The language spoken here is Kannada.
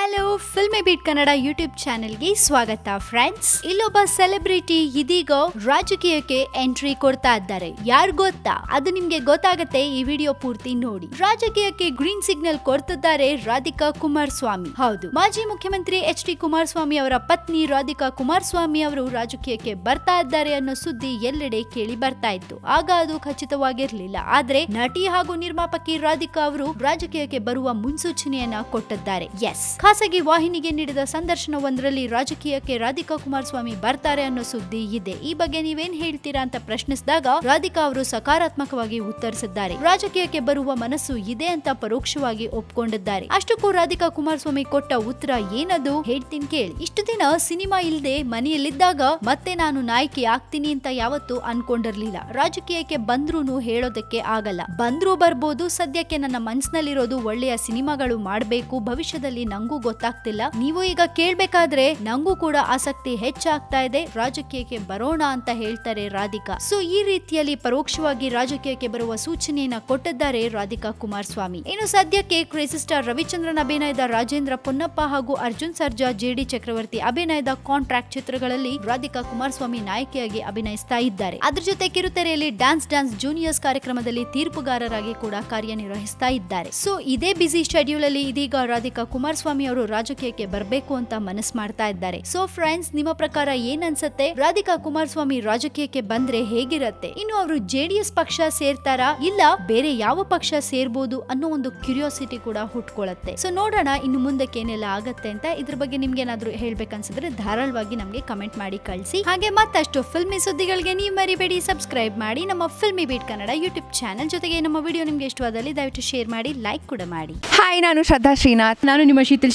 Hello filmy beat Kannada YouTube ಚಾನೆಲ್ಗೆ ಸ್ವಾಗತ ಫ್ರೆಂಡ್ಸ್ ಇಲ್ಲೊಬ್ಬ ಸೆಲೆಬ್ರಿಟಿ ಇದೀಗ ರಾಜಕೀಯಕ್ಕೆ ಎಂಟ್ರಿ ಕೊಡ್ತಾ ಇದ್ದಾರೆ. ಯಾರು ಗೊತ್ತಾ? ಅದು ನಿಮ್ಗೆ ಗೊತ್ತಾಗತ್ತೆ ಈ ವಿಡಿಯೋ ಪೂರ್ತಿ ನೋಡಿ. ರಾಜಕೀಯಕ್ಕೆ ಗ್ರೀನ್ ಸಿಗ್ನಲ್ ಕೊಡ್ತಿದ್ದಾರೆ ರಾಧಿಕಾ ಕುಮಾರಸ್ವಾಮಿ. ಹೌದು. ಮಾಜಿ ಮುಖ್ಯಮಂತ್ರಿ ಎಚ್ ಡಿ ಕುಮಾರಸ್ವಾಮಿ ಅವರ ಪತ್ನಿ ರಾಧಿಕಾ ಕುಮಾರಸ್ವಾಮಿ ಅವರು ರಾಜಕೀಯಕ್ಕೆ ಬರ್ತಾ ಇದ್ದಾರೆ ಅನ್ನೋ ಸುದ್ದಿ ಎಲ್ಲೆಡೆ ಕೇಳಿ ಬರ್ತಾ ಇತ್ತು. ಆಗ ಅದು ಖಚಿತವಾಗಿರ್ಲಿಲ್ಲ. ಆದ್ರೆ ನಟಿ ಹಾಗೂ ನಿರ್ಮಾಪಕಿ ರಾಧಿಕಾ ಅವರು ರಾಜಕೀಯಕ್ಕೆ ಬರುವ ಮುನ್ಸೂಚನೆಯನ್ನ ಕೊಟ್ಟಿದ್ದಾರೆ. ಎಸ್ ಖಾಸಗಿ ವಾಹಿನಿಗೆ ನೀಡಿದ ಸಂದರ್ಶನವೊಂದರಲ್ಲಿ ರಾಜಕೀಯಕ್ಕೆ ರಾಧಿಕಾ ಕುಮಾರಸ್ವಾಮಿ ಬರ್ತಾರೆ ಅನ್ನೋ ಸುದ್ದಿ ಇದೆ. ಈ ಬಗ್ಗೆ ನೀವೇನ್ ಹೇಳ್ತೀರಾ ಅಂತ ಪ್ರಶ್ನಿಸಿದಾಗ ರಾಧಿಕಾ ಅವರು ಸಕಾರಾತ್ಮಕವಾಗಿ ಉತ್ತರಿಸಿದ್ದಾರೆ. ರಾಜಕೀಯಕ್ಕೆ ಬರುವ ಮನಸ್ಸು ಇದೆ ಅಂತ ಪರೋಕ್ಷವಾಗಿ ಒಪ್ಕೊಂಡಿದ್ದಾರೆ. ಅಷ್ಟಕ್ಕೂ ರಾಧಿಕಾ ಕುಮಾರಸ್ವಾಮಿ ಕೊಟ್ಟ ಉತ್ತರ ಏನದು ಹೇಳ್ತೀನಿ ಕೇಳಿ. ಇಷ್ಟು ದಿನ ಸಿನಿಮಾ ಇಲ್ಲದೆ ಮನೆಯಲ್ಲಿದ್ದಾಗ ಮತ್ತೆ ನಾನು ನಾಯಕಿ ಆಗ್ತೀನಿ ಅಂತ ಯಾವತ್ತೂ ಅನ್ಕೊಂಡಿರ್ಲಿಲ್ಲ. ರಾಜಕೀಯಕ್ಕೆ ಬಂದ್ರೂನು ಹೇಳೋದಕ್ಕೆ ಆಗಲ್ಲ. ಬಂದ್ರೂ ಬರ್ಬೋದು, ಸದ್ಯಕ್ಕೆ ನನ್ನ ಮನಸ್ಸಿನಲ್ಲಿರೋದು ಒಳ್ಳೆಯ ಸಿನಿಮಾಗಳು ಮಾಡಬೇಕು, ಭವಿಷ್ಯದಲ್ಲಿ ನಂಗೂ ಗೊತ್ತಾಗ್ತಿಲ್ಲ. ನೀವು ಈಗ ಕೇಳ್ಬೇಕಾದ್ರೆ ನಂಗೂ ಕೂಡ ಆಸಕ್ತಿ ಹೆಚ್ಚಾಗ್ತಾ ಇದೆ. ರಾಜಕೀಯಕ್ಕೆ ಬರೋಣ ಅಂತ ಹೇಳ್ತಾರೆ ರಾಧಿಕಾ. ಸೊ ಈ ರೀತಿಯಲ್ಲಿ ಪರೋಕ್ಷವಾಗಿ ರಾಜಕೀಯಕ್ಕೆ ಬರುವ ಸೂಚನೆಯನ್ನ ಕೊಟ್ಟಿದ್ದಾರೆ ರಾಧಿಕಾ ಕುಮಾರಸ್ವಾಮಿ. ಇನ್ನು ಸದ್ಯಕ್ಕೆ ಕ್ರೇಜಿ ಸ್ಟಾರ್ ರವಿಚಂದ್ರನ್ ಅಭಿನಯದ ರಾಜೇಂದ್ರ ಪೊನ್ನಪ್ಪ ಹಾಗೂ ಅರ್ಜುನ್ ಸರ್ಜಾ ಜೆಡಿ ಚಕ್ರವರ್ತಿ ಅಭಿನಯದ ಕಾಂಟ್ರಾಕ್ಟ್ ಚಿತ್ರಗಳಲ್ಲಿ ರಾಧಿಕಾ ಕುಮಾರಸ್ವಾಮಿ ನಾಯಕಿಯಾಗಿ ಅಭಿನಯಿಸ್ತಾ ಇದ್ದಾರೆ. ಅದ್ರ ಜೊತೆ ಕಿರುತೆರೆಯಲ್ಲಿ ಡ್ಯಾನ್ಸ್ ಡ್ಯಾನ್ಸ್ ಜೂನಿಯರ್ಸ್ ಕಾರ್ಯಕ್ರಮದಲ್ಲಿ ತೀರ್ಪುಗಾರರಾಗಿ ಕೂಡ ಕಾರ್ಯನಿರ್ವಹಿಸ್ತಾ ಇದ್ದಾರೆ. ಸೊ ಇದೇ ಬಿಸಿ ಶೆಡ್ಯೂಲ್ ಅಲ್ಲಿ ಇದೀಗ ರಾಧಿಕಾ ಕುಮಾರಸ್ವಾಮಿ ಅವರು ರಾಜಕೀಯಕ್ಕೆ ಬರಬೇಕು ಅಂತ ಮನಸ್ಸು ಮಾಡ್ತಾ ಇದ್ದಾರೆ. ಸೊ ಫ್ರೆಂಡ್ಸ್ ನಿಮ್ಮ ಪ್ರಕಾರ ಏನ್ ಅನ್ಸುತ್ತೆ ರಾಧಿಕಾ ಕುಮಾರಸ್ವಾಮಿ ರಾಜಕೀಯಕ್ಕೆ ಬಂದ್ರೆ ಹೇಗಿರತ್ತೆ? ಇನ್ನು ಅವರು ಜೆಡಿಎಸ್ ಪಕ್ಷ ಸೇರ್ತಾರಾ? ಇಲ್ಲ ಬೇರೆ ಯಾವ ಪಕ್ಷ ಸೇರ್ಬೋದು ಅನ್ನೋ ಒಂದು ಕ್ಯೂರಿಯಾಸಿಟಿ ಕೂಡ ಹುಟ್ಕೊಳ್ಳುತ್ತೆ ಸೊ ನೋಡೋಣ ಇನ್ನು ಮುಂದಕ್ಕೆ ಏನೆಲ್ಲ ಆಗತ್ತೆ ಅಂತ. ಇದ್ರ ಬಗ್ಗೆ ನಿಮ್ಗೆ ಏನಾದ್ರು ಹೇಳ್ಬೇಕನ್ಸಿದ್ರೆ ಧಾರಾಳವಾಗಿ ನಮ್ಗೆ ಕಮೆಂಟ್ ಮಾಡಿ ಕಳಿಸಿ. ಹಾಗೆ ಮತ್ತಷ್ಟು ಫಿಲ್ಮಿ ಸುದ್ದಿಗಳಿಗೆ ನೀವು ಮರಿಬೇಡಿ. ಸಬ್ಸ್ಕ್ರೈಬ್ ಮಾಡಿ ನಮ್ಮ filmy beet Kannada YouTube channel ಜೊತೆಗೆ ನಮ್ಮ ವಿಡಿಯೋ ನಿಮ್ಗೆ ಇಷ್ಟವಾದಲ್ಲಿ ದಯವಿಟ್ಟು ಶೇರ್ ಮಾಡಿ ಲೈಕ್ ಕೂಡ ಮಾಡಿ. ಹಾಯ್ ನಾನು ಶ್ರದ್ಧಾ ಶ್ರೀನಾಥ್. ನಾನು ನಿಮ್ಮ ಶೀತಲ್